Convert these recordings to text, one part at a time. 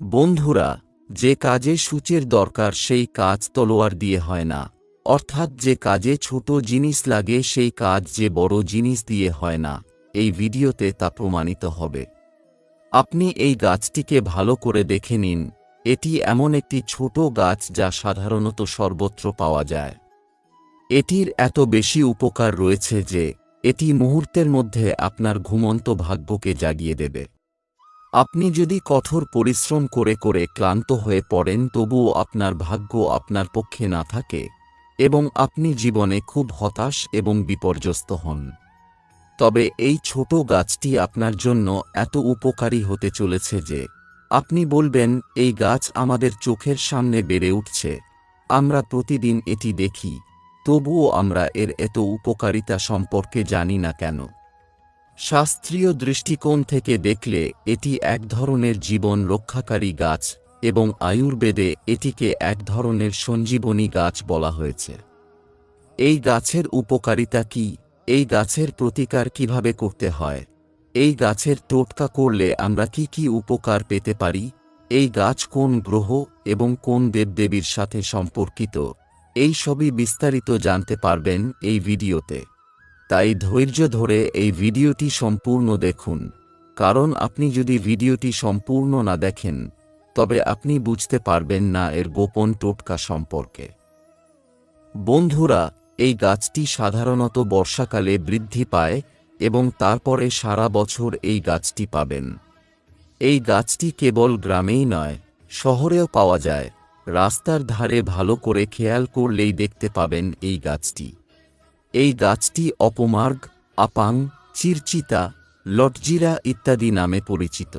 বন্ধুরা, যে কাজে সূচের দরকার সেই কাজ তলোয়ার দিয়ে হয় না। অর্থাৎ যে কাজে ছোট জিনিস লাগে সেই কাজ যে বড় জিনিস দিয়ে হয় না। এই ভিডিওতে তা প্রমাণিত হবে। আপনি এই গাছটিকে ভালো করে দেখে নিন। এটি এমন একটি ছোট গাছ যা সাধারণত সর্বত্র পাওয়া যায়। এটির এত বেশি উপকার রয়েছে যে, এটি মুহূর্তের মধ্যে আপনার ঘুমন্ত ভাগ্যকে জাগিয়ে দেবে। আপনি যদি কঠোর পরিশ্রম করে করে ক্লান্ত হয়ে পড়েন, তবুও আপনার ভাগ্য আপনার পক্ষে না থাকে এবং আপনি জীবনে খুব হতাশ এবং বিপর্যস্ত হন। তবে এই ছোট গাছটি আপনার জন্য এত উপকারী হতে চলেছে যে, আপনি বলবেন, এই গাছ আমাদের চোখের সামনে বেড়ে উঠছে। আমরা প্রতিদিন এটি দেখি, তবুও আমরা এর এত উপকারিতা সম্পর্কে জানি না কেন। শাস্ত্রীয় দৃষ্টিকোণ থেকে দেখলে এটি এক ধরনের জীবন রক্ষাকারী গাছ এবং আয়ুর্বেদে এটিকে এক ধরনের সঞ্জীবনী গাছ বলা হয়েছে। এই গাছের উপকারিতা কি? এই গাছের প্রতিকার কীভাবে করতে হয়? এই গাছের টোটকা করলে আমরা কি কি উপকার পেতে পারি? এই গাছ কোন গ্রহ এবং কোন দেবদেবীর সাথে সম্পর্কিত? এই সবই বিস্তারিত জানতে পারবেন এই ভিডিওতে। তাই ধৈর্য ধরে এই ভিডিওটি সম্পূর্ণ দেখুন। কারণ আপনি যদি ভিডিওটি সম্পূর্ণ না দেখেন, তবে আপনি বুঝতে পারবেন না এর গোপন টোটকা সম্পর্কে। বন্ধুরা, এই গাছটি সাধারণত বর্ষাকালে বৃদ্ধি পায় এবং তারপরে সারা বছর এই গাছটি পাবেন। এই গাছটি কেবল গ্রামেই নয়, শহরেও পাওয়া যায়। রাস্তার ধারে ভালো করে খেয়াল করলেই দেখতে পাবেন এই গাছটি। এই গাছটি অপমার্গ, আপাং, চিরচিতা, লটজিরা ইত্যাদি নামে পরিচিত।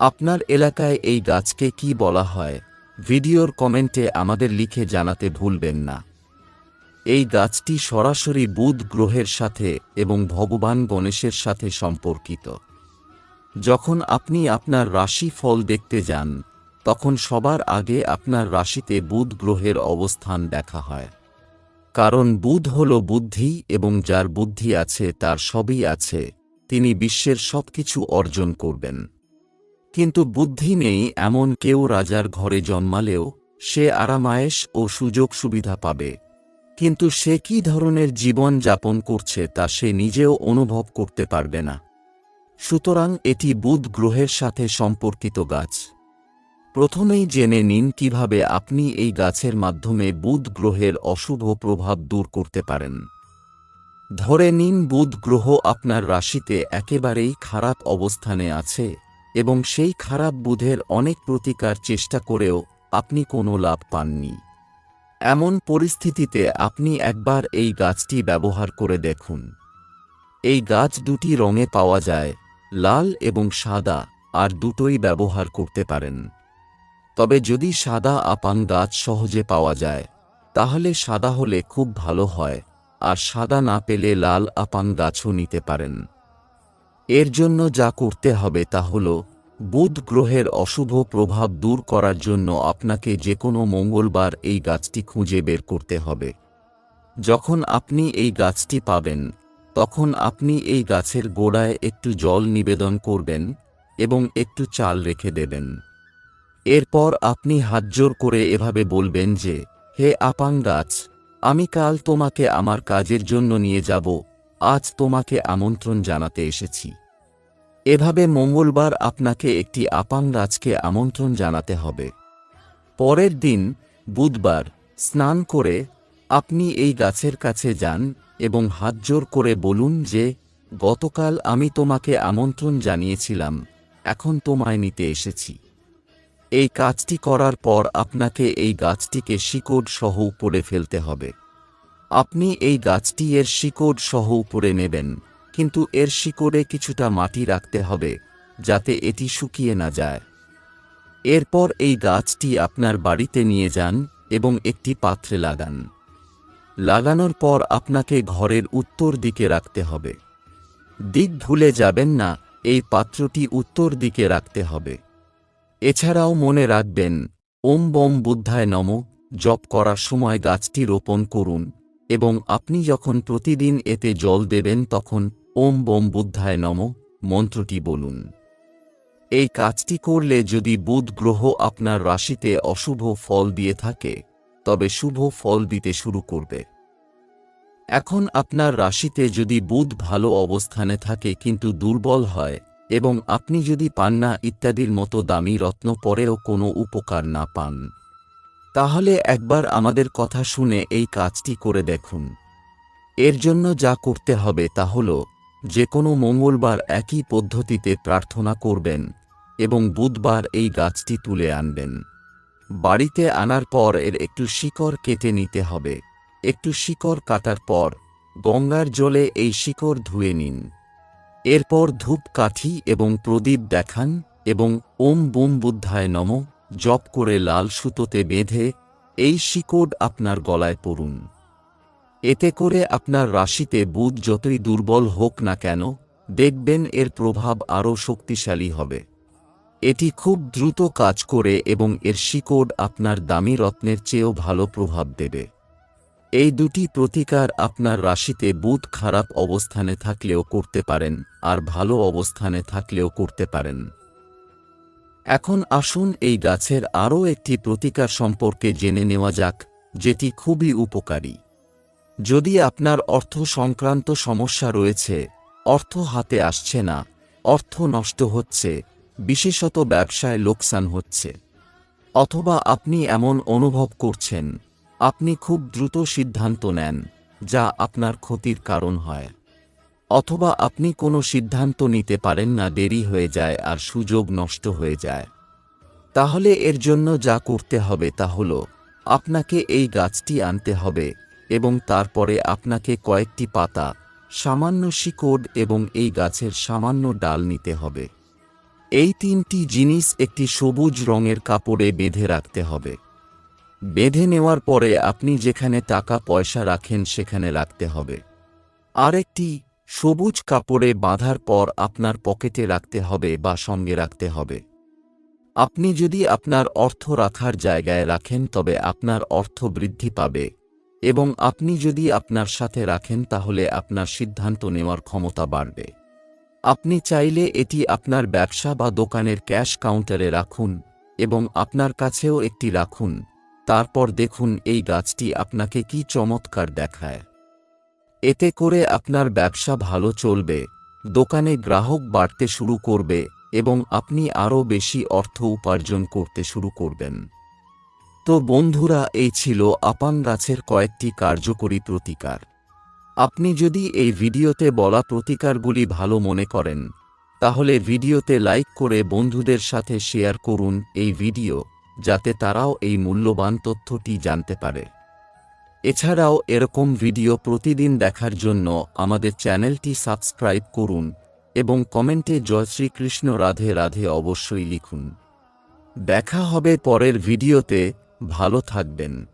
আপনার এলাকায় এই গাছকে কি বলা হয়, ভিডিওর কমেন্টে আমাদের লিখে জানাতে ভুলবেন না। এই গাছটি সরাসরি বুধ গ্রহের সাথে এবং ভগবান গণেশের সাথে সম্পর্কিত। যখন আপনি আপনার রাশি ফল দেখতে যান, তখন সবার আগে আপনার রাশিতে বুধ গ্রহের অবস্থান দেখা হয়। কারণ বুধ হল বুদ্ধি এবং যার বুদ্ধি আছে তার সবই আছে, তিনি বিশ্বের সবকিছু অর্জন করবেন। কিন্তু বুদ্ধি নেই এমন কেউ রাজার ঘরে জন্মালেও, সে আরামায়েশ ও সুযোগ সুবিধা পাবে। কিন্তু সে কি ধরনের জীবন যাপন করছে তা সে নিজেও অনুভব করতে পারবে না। সুতরাং এটি বুধ গ্রহের সাথে সম্পর্কিত গাছ। প্রথমেই জেনে নিন কীভাবে আপনি এই গাছের মাধ্যমে বুধ গ্রহের অশুভ প্রভাব দূর করতে পারেন। ধরে নিন বুধ গ্রহ আপনার রাশিতে একেবারেই খারাপ অবস্থানে আছে এবং সেই খারাপ বুধের অনেক প্রতিকার চেষ্টা করেও আপনি কোনো লাভ পাননি। এমন পরিস্থিতিতে আপনি একবার এই গাছটি ব্যবহার করে দেখুন। এই গাছ দুটি রঙে পাওয়া যায়, লাল এবং সাদা, আর দুটোই ব্যবহার করতে পারেন। তবে যদি সাদা আপান গাছ সহজে পাওয়া যায়, তাহলে সাদা হলে খুব ভালো হয়, আর সাদা না পেলে লাল আপান গাছও নিতে পারেন। এর জন্য যা করতে হবে তা হল, বুধ গ্রহের অশুভ প্রভাব দূর করার জন্য আপনাকে যে কোনো মঙ্গলবার এই গাছটি খুঁজে বের করতে হবে। যখন আপনি এই গাছটি পাবেন, তখন আপনি এই গাছের গোড়ায় একটু জল নিবেদন করবেন এবং একটু চাল রেখে দেবেন। এরপর আপনি হাতজোর করে এভাবে বলবেন যে, হে আপাং গাছ, আমি কাল তোমাকে আমার কাজের জন্য নিয়ে যাব, আজ তোমাকে আমন্ত্রণ জানাতে এসেছি। এভাবে মঙ্গলবার আপনাকে একটি আপাং গাছকে আমন্ত্রণ জানাতে হবে। পরের দিন, বুধবার, স্নান করে আপনি এই গাছের কাছে যান এবং হাতজোর করে বলুন যে, গতকাল আমি তোমাকে আমন্ত্রণ জানিয়েছিলাম, এখন তোমায় নিতে এসেছি। এই কাজটি করার পর আপনাকে এই গাছটিকে শিকড় সহ উপরে ফেলতে হবে। আপনি এই গাছটি এর শিকড় সহ উপরে নেবেন, কিন্তু এর শিকড়ে কিছুটা মাটি রাখতে হবে, যাতে এটি শুকিয়ে না যায়। এরপর এই গাছটি আপনার বাড়িতে নিয়ে যান এবং একটি পাত্রে লাগান। লাগানোর পর আপনাকে ঘরের উত্তর দিকে রাখতে হবে। দিক ভুলে যাবেন না, এই পাত্রটি উত্তর দিকে রাখতে হবে। এছাড়াও মনে রাখবেন, ওম বম বুদ্ধায় নম, জপ করার সময় গাছটি রোপণ করুন, এবং আপনি যখন প্রতিদিন এতে জল দেবেন তখন ওম বম বুদ্ধায় নম, মন্ত্রটি বলুন। এই কাজটি করলে যদি বুধ গ্রহ আপনার রাশিতে অশুভ ফল দিয়ে থাকে, তবে শুভ ফল দিতে শুরু করবে। এখন আপনার রাশিতে যদি বুধ ভালো অবস্থানে থাকে কিন্তু দুর্বল হয় এবং আপনি যদি পান্না ইত্যাদির মতো দামি রত্ন পরেও কোনো উপকার না পান। তাহলে একবার আমাদের কথা শুনে এই কাজটি করে দেখুন। এর জন্য যা করতে হবে তা হল, যে কোনো মঙ্গলবার একই পদ্ধতিতে প্রার্থনা করবেন এবং বুধবার এই গাছটি তুলে আনবেন। বাড়িতে আনার পর এর একটু শিকড় কেটে নিতে হবে। একটু শিকড় কাটার পর গঙ্গার জলে এই শিকড় ধুয়ে নিন। এরপর ধূপ কাঠি এবং প্রদীপ দেখান এবং ওম বুম বুদ্ধায় নম, জপ করে লাল সুতোতে বেঁধে এই শিকড় আপনার গলায় পড়ুন। এতে করে আপনার রাশিতে বুধ যতই দুর্বল হোক না কেন, দেখবেন এর প্রভাব আরও শক্তিশালী হবে। এটি খুব দ্রুত কাজ করে এবং এর শিকড় আপনার দামি রত্নের চেয়েও ভালো প্রভাব দেবে। এই দুটি প্রতিকার আপনার রাশিতে বুধ খারাপ অবস্থানে থাকলেও করতে পারেন, আর ভালো অবস্থানে থাকলেও করতে পারেন। এখন আসুন এই গাছের আরও একটি প্রতিকার সম্পর্কে জেনে নেওয়া যাক, যেটি খুবই উপকারী। যদি আপনার অর্থ সংক্রান্ত সমস্যা রয়েছে, অর্থ হাতে আসছে না, অর্থ নষ্ট হচ্ছে, বিশেষত ব্যবসায় লোকসান হচ্ছে, অথবা আপনি এমন অনুভব করছেন আপনি খুব দ্রুত সিদ্ধান্ত নেন, যা আপনার ক্ষতির কারণ হয়। অথবা আপনি কোনো সিদ্ধান্ত নিতে পারেন না, দেরি হয়ে যায় আর সুযোগ নষ্ট হয়ে যায়। তাহলে এর জন্য যা করতে হবে তা হল, আপনাকে এই গাছটি আনতে হবে এবং তারপরে আপনাকে কয়েকটি পাতা, সামান্য শিকড় এবং এই গাছের সামান্য ডাল নিতে হবে। এই তিনটি জিনিস একটি সবুজ রঙের কাপড়ে বেঁধে রাখতে হবে। বেঁধে নেওয়ার পরে আপনি যেখানে টাকা পয়সা রাখেন সেখানে রাখতে হবে। আরেকটি সবুজ কাপড়ে বাঁধার পর আপনার পকেটে রাখতে হবে বা সঙ্গে রাখতে হবে। আপনি যদি আপনার অর্থ রাখার জায়গায় রাখেন তবে আপনার অর্থ বৃদ্ধি পাবে এবং আপনি যদি আপনার সাথে রাখেন তাহলে আপনার সিদ্ধান্ত নেওয়ার ক্ষমতা বাড়বে। আপনি চাইলে এটি আপনার ব্যবসা বা দোকানের ক্যাশ কাউন্টারে রাখুন এবং আপনার কাছেও একটি রাখুন। তারপর দেখুন এই গাছটি আপনাকে কি চমৎকার দেখায়। এতে করে আপনার ব্যবসা ভালো চলবে, দোকানে গ্রাহক বাড়তে শুরু করবে এবং আপনি আরও বেশি অর্থ উপার্জন করতে শুরু করবেন। তো বন্ধুরা, এই ছিল আপান গাছের কয়েকটি কার্যকরী প্রতিকার। আপনি যদি এই ভিডিওতে বলা প্রতিকারগুলি ভালো মনে করেন, তাহলে ভিডিওতে লাইক করে বন্ধুদের সাথে শেয়ার করুন এই ভিডিও। যাতে তারাও এই মূল্যবান তথ্যটি জানতে পারে। এছাড়াও এরকম ভিডিও প্রতিদিন দেখার জন্য আমাদের চ্যানেলটি সাবস্ক্রাইব করুন এবং কমেন্টে জয় শ্রীকৃষ্ণ রাধে রাধে অবশ্যই লিখুন। দেখা হবে পরের ভিডিওতে, ভালো থাকবেন।